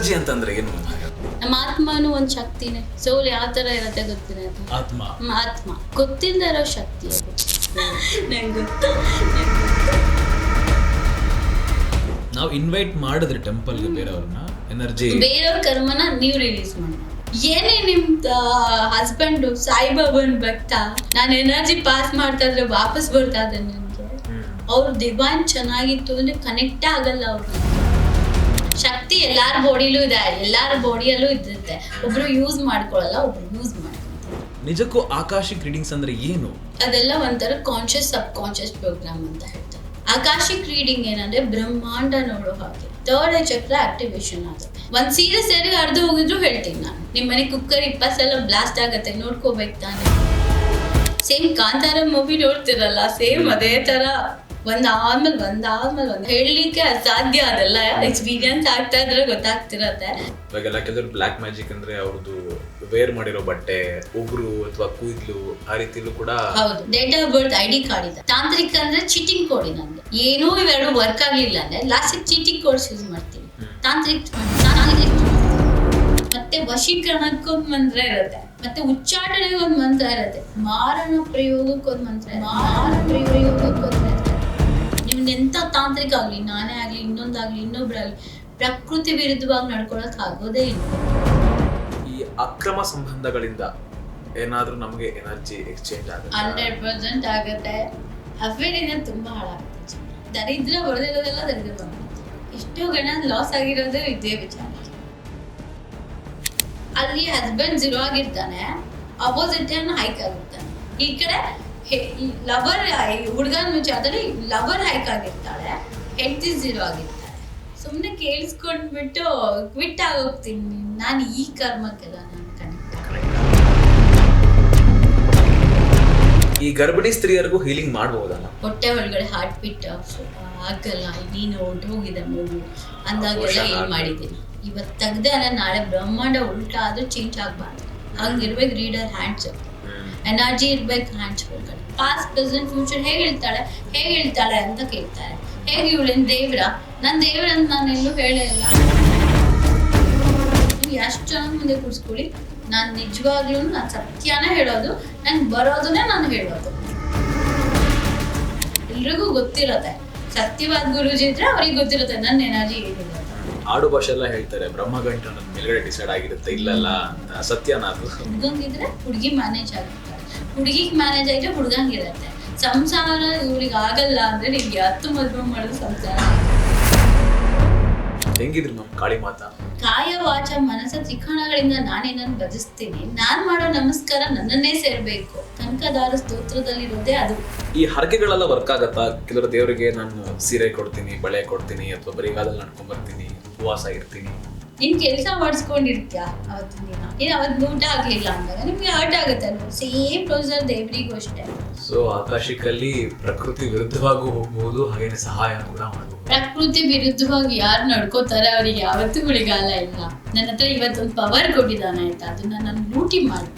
Energy ಅಂತಂದ್ರೆ ಏನು? ನಮ್ಮ ಆತ್ಮನು ಒಂದ್ ಶಕ್ತಿನೇ. ಸೋಲ್ ಯಾವ ತರ ಇರತ್ತೆ ಗೊತ್ತಿಲ್ಲ ಅದು. ಆತ್ಮ. ಹ್ಮ್, ಆತ್ಮ. ಗೊತ್ತಿಲ್ಲದೆ ಇರೋ ಶಕ್ತಿ ಅದು. ನಂಗೆ ಗೊತ್ತು. ನಂಗ್ ಗೊತ್ತು. ನಾವು ಇನ್ವೈಟ್ ಮಾಡಿದ್ರೆ ಟೆಂಪಲ್ ಬೇರೆಯವ್ರನ್ನ ಎನರ್ಜಿ ಬೇರೆಯವ್ರ ಕರ್ಮನ ನೀವು ರಿಲೀಸ್ ಮಾಡಿ. ಏನೇ ನಿಮ್ ಹಸ್ಬೆಂಡ್ ಸಾಯಿಬಾಬನ್ ಭಕ್ತ ನಾನು ಎನರ್ಜಿ ಪಾಸ್ ಮಾಡ್ತಾ ಇದ್ರೆ ವಾಪಸ್ ಬರ್ತಾ ಇದ್ದೆ ನನಗೆ ಅವ್ರ ದಿವಾನ್ ಚೆನ್ನಾಗಿತ್ತು ಅಂದ್ರೆ ಕನೆಕ್ಟ್ ಆಗಲ್ಲ ಅವ್ರು ಶಕ್ತಿ ಎಲ್ಲಾರ ಬಾಡಿಲೂ ಇದೆ ಎಲ್ಲಾರ ಬಾಡಿಯಲ್ಲೂ ಇದ್ದಿರುತ್ತೆ. ಒಬ್ರು ಯೂಸ್ ಮಾಡ್ಕೊಳ್ಳಲ್ಲ ಒಬ್ರು ಯೂಸ್ ಮಾಡ್ಕೊಂತಾರೆ ನಿಜಕ್ಕೂ ಆಕಾಶಿಕ್ ರೀಡಿಂಗ್ಸ್ ಅಂದ್ರೆ ಏನು? ಅದೆಲ್ಲ ಒಂಥರ ಕಾನ್ಶಿಯಸ್ ಸಬ್ ಕಾನ್ಶಿಯಸ್ ಪ್ರೋಗ್ರಾಮ್ ಅಂತ ಹೇಳ್ತಾರೆ. ಆಕಾಶಿಕ್ ರೀಡಿಂಗ್ ಏನಂದ್ರೆ ಬ್ರಹ್ಮಾಂಡ ನೋಡೋ ಹಾಗೆ. ಥರ್ಡ್ ಐ ಚಕ್ರ ಆಕ್ಟಿವೇಶನ್ ಆಗುತ್ತೆ ಒಂದ್ ಸೀರಿಯಸ್ ಸೇರಿ ಅರ್ಧ ಹೋಗಿದ್ರು ಹೇಳ್ತೀನಿ ನಾನು. ನಿಮ್ಮ ಮನೆ ಕುಕ್ಕರ್ ಇಪ್ಪತ್ತು ಸಲ ಬ್ಲಾಸ್ಟ್ ಆಗತ್ತೆ ನೋಡ್ಕೋಬೇಕು ತಾನೆ. ಸೇಮ್ ಕಾಂತಾರ ಮೂವಿ ನೋಡ್ತಿರಲ್ಲ ಸೇಮ್ ಅದೇ ತರ. ಒಂದ್ ಆದ್ಮೇಲೆ ಒಂದು ಆದ್ಮೇಲೆ ಒಂದ್ ಹೇಳಲಿಕ್ಕೆ ಅಸಾಧ್ಯ ಅದೆಲ್ಲ. ಎಕ್ಸ್ಪೀರಿಯನ್ಸ್ ಆಗ್ತಾ ಇದ್ರೆ ಗೊತ್ತಾಗ್ತಿರತ್ತೆ. ಇವಾಗೆಲ್ಲ ಕೆಲವರು ಬ್ಲ್ಯಾಕ್ ಮ್ಯಾಜಿಕ್ ಅಂದ್ರೆ ಅವ್ರದ್ದು ವೇರ್ ಮಾಡಿರೋ ಬಟ್ಟೆ ಉಗುರು ಅಥವಾ ಕೂದಲು ಆ ರೀತಿಲೂ ಕೂಡ ಹೌದು date of birth I D card ಇದೆ. ತಾಂತ್ರಿಕ ಅಂದ್ರೆ ಚೀಟಿಂಗ್ ಕೋಡಿ ನಮ್ಗೆ ಏನೂ ಇವೆರಡು ವರ್ಕ್ ಆಗ್ಲಿಲ್ಲ ಅಂದ್ರೆ ಲಾಸ್ಟ್ ಚೀಟಿಂಗ್ ಕೋಡ್ಸ್ ಯೂಸ್ ಮಾಡ್ತೀನಿ. ತಾಂತ್ರಿಕ ತಾಂತ್ರಿಕ. ಮತ್ತೆ ವಶೀಕರಣಕ್ಕೊಂದು ಮಂತ್ರ ಇರುತ್ತೆ. ಮತ್ತೆ ಉಚ್ಚಾಟನೆಗೆ ಒಂದು ಮಂತ್ರ ಇರುತ್ತೆ. ಮಾರಣ ಪ್ರಯೋಗಕ್ಕೊಂದು ಮಂತ್ರ. ಮಾರಣ ಪ್ರಯೋಗಕ್ಕೊಂದು ಮಂತ್ರ ಎಂತ ತಾಂತ್ರಿಕ ಆಗ್ಲಿ ನಾನೇ ಆಗ್ಲಿ ಇನ್ನೊಂದಾಗ್ಲಿ ಇನ್ನೊಬ್ರಾಗ್ಲಿ ಪ್ರಕೃತಿ ವಿರುದ್ಧವಾಗಿ ನಡ್ಕೊಳಕ್ ಆಗೋದೇ ಇಲ್ಲ. ಈ ಅಕ್ರಮ ಸಂಬಂಧಗಳಿಂದ ಏನಾದ್ರೂ ನಮಗೆ ಎನರ್ಜಿ ಎಕ್ಸ್ಚೇಂಜ್ ಆಗುತ್ತೆ? ಹಂಡ್ರೆಡ್ ಪರ್ಸೆಂಟ್ ಆಗುತ್ತೆ. ಅಫೇಡಿನ ತುಂಬಾ ಹಾಳಾಗುತ್ತೆ. ಜೀವನ. ದರಿದ್ರ ಹೊಡೆದಿರೋದೆಲ್ಲ ದರಿದ್ರ ಬಂದ್ಬಿಡುತ್ತೆ ಎಷ್ಟೋ ಗಣ ಲಾಸ್ ಆಗಿರೋದು ಇದೇ ವಿಚಾರ. ಅಲ್ಲಿ ಹಸ್ಬೆಂಡ್ ಜೀರೋ ಆಗಿರ್ತಾನೆ ಅಪೋಸಿಟ್ ಹೈಕ್ ಆಗಿರ್ತಾನೆ ಈ ಕಡೆ ಲವರ್ ಹುಡುಗನ ವಿಚಾರದಲ್ಲಿ ಲವರ್ ಹೈಕ್ ಆಗಿರ್ತಾಳೆ ಹೆಂಡತಿ ಜೀರೋ ಆಗಿರ್ತಾಳೆ. ಸುಮ್ಮನೆ ಕೇಳಿಸ್ಕೊಂಡ್ಬಿಟ್ಟು ಕ್ವಿಟ್ ಆಗೋಗ್ತೀನಿ. ನಾನು ಈ ಕರ್ಮಕ್ಕೆಲ್ಲ ನಾನು ಕನೆಕ್ಟ್ ಈ ಗರ್ಭಿಣಿ ಸ್ತ್ರೀಯರಿಗೂ ಹೀಲಿಂಗ್ ಮಾಡಬಹುದಲ್ಲ ಹೊಟ್ಟೆ ಒಳಗಡೆ ಹಾರ್ಟ್ ಬೀಟ್ ಆಗಲ್ಲ ನೀನು ಹೋಗಿದೆ ಅಂದಾಗೆಲ್ಲ ಅಂದಾಗ ಏನ್ ಮಾಡಿದ್ದೀನಿ. ಇವತ್ತು ತೆಗ್ದೆ ಅಲ್ಲ ನಾಳೆ ಬ್ರಹ್ಮಾಂಡ ಉಲ್ಟಾ ಆದ್ರೂ ಚೇಂಜ್ ಆಗ್ಬಾರ್ದು. ಹಂಗಿರ್ಬೇಕು ರೀಡರ್ ಹ್ಯಾಂಡ್ಸ್ ಎನರ್ಜಿ ಇರ್ಬೇಕು ಹ್ಯಾಂಡ್ಸ್ ಒಳಗಡೆ. ಪಾಸ್ಟ್ ಪ್ರೆಸೆಂಟ್ ಫ್ಯೂಚರ್ ಹೇಗೆ ಹೇಳ್ತಾಳೆ? ಹೇಗೆ ಹೇಳ್ತಾಳೆ ಅಂತ ಕೇಳ್ತಾರೆ. ಹೇಗೆ ಇವಳೇನು ದೇವ್ರ? ನನ್ನ ದೇವ್ರ ಅಂತ ನಾನು ಎಲ್ಲೂ ಹೇಳೇ ಇಲ್ಲ. ನೀವು ಎಷ್ಟು ಜನ ಮುಂದೆ ಕೂರಿಸ್ಕೊಳ್ಳಿ. ನಾನು ನಿಜವಾಗ್ಲೂ ನಾನು ಸತ್ಯನೇ ಹೇಳೋದು. ನಂಗೆ ಬರೋದನ್ನೇ ನಾನು ಹೇಳೋದು. ಎಲ್ರಿಗೂ ಗೊತ್ತಿರತ್ತೆ. ಸತ್ಯವಾದ ಗುರುಜಿ ಇದ್ರೆ ಅವ್ರಿಗೆ ಗೊತ್ತಿರುತ್ತೆ. ನನ್ನ ಎನರ್ಜಿ ಏನಿದೆ ಆಡು ಭಾಷೆ ಎಲ್ಲ ಹೇಳ್ತಾರೆ ಬ್ರಹ್ಮಗಂಟ ನನ್ನ ಮೇಲ್ಗಡೆ ಡಿಸೈಡ್ ಆಗಿರುತ್ತೆ, ಇಲ್ಲಲ್ಲ ಅಂತ, ಸತ್ಯನ ಅದು. ಹುಡ್ಗಂಗಿದ್ರೆ ಹುಡುಗಿ ಮ್ಯಾನೇಜ್ ಆಗುತ್ತೆ. ಹುಡುಗಿಗೆ ಮ್ಯಾನೇಜ್ ಆಗಿದ್ರೆ ಹುಡ್ಗಂಗಿರತ್ತೆ. ಸಂಸಾರ ಇವ್ರಿಗೆ ಆಗಲ್ಲ ಅಂದ್ರೆ ನಿಮ್ಗೆ ಹತ್ತು ಮದುವೆ ಮಾಡೋದು ಸಂಸಾರ. ಹೆಂಗಿದ್ರಿ ನಮ್ ಕಾಳಿ ಮಾತಾ. ಕಾಯ ವಾಚ ಮನಸ್ಸ ತ್ರಿಕೋಣಗಳಿಂದ ನಾನೇನನ್ನು ಭಜಿಸ್ತೀನಿ? ನಾನ್ ಮಾಡೋ ನಮಸ್ಕಾರ ನನ್ನನ್ನೇ ಸೇರ್ಬೇಕು. ಕನಕದಾರ ಸ್ತೋತ್ರದಲ್ಲಿರೋದೇ ಅದು. ಈ ಹರಕೆಗಳೆಲ್ಲ ವರ್ಕ್ ಆಗತ್ತಾ? ಕೆಲವರು ದೇವರಿಗೆ ನಾನು ಸೀರೆ ಕೊಡ್ತೀನಿ ಬಳೆ ಕೊಡ್ತೀನಿ ಅಥವಾ ಬರಿಗಾಲಲ್ಲಿ ನಡ್ಕೊಂಡ್ ಬರ್ತೀನಿ ಉಪವಾಸ ಇರ್ತೀನಿ. ನೀನ್ ಕೆಲಸ ಮಾಡಿಸ್ಕೊಂಡಿರ್ತೀಯ ಅವತ್ತಿನ ದಿನ ನೀನ್ ಅವತ್ತು ಊಟ ಆಗ್ಲಿಲ್ಲ ಅಂದಾಗ? ನಿಮ್ಗೆ ಹರ್ಟ್ ಆಗುತ್ತೆ ಅಲ್ವಾ? ಸೇಮ್ ಪ್ರೊಸೀಜರ್ ದೇವರಿಗೂ ಅಷ್ಟೇ. ಸೊ ಆಕಾಶಕ್ಕಲ್ಲಿ ಪ್ರಕೃತಿ ವಿರುದ್ಧವಾಗೂ ಹೋಗ್ಬೋದು ಹಾಗೇನೆ ಸಹಾಯ ಕೂಡ ಮಾಡಬಹುದು ಪ್ರಕೃತಿ ವಿರುದ್ಧವಾಗಿ ಯಾರು ನಡ್ಕೋತಾರೆ ಅವ್ರಿಗೆ ಯಾವತ್ತೂ ಗುಳಿಗಾಲ ಇಲ್ಲ. ನನ್ನ ಹತ್ರ ಇವತ್ತೊಂದು ಪವರ್ ಕೊಟ್ಟಿದ್ದಾನೆ ಆಯ್ತಾ? ಅದನ್ನ ನಾನು ಲೂಟಿ ಮಾಡಿ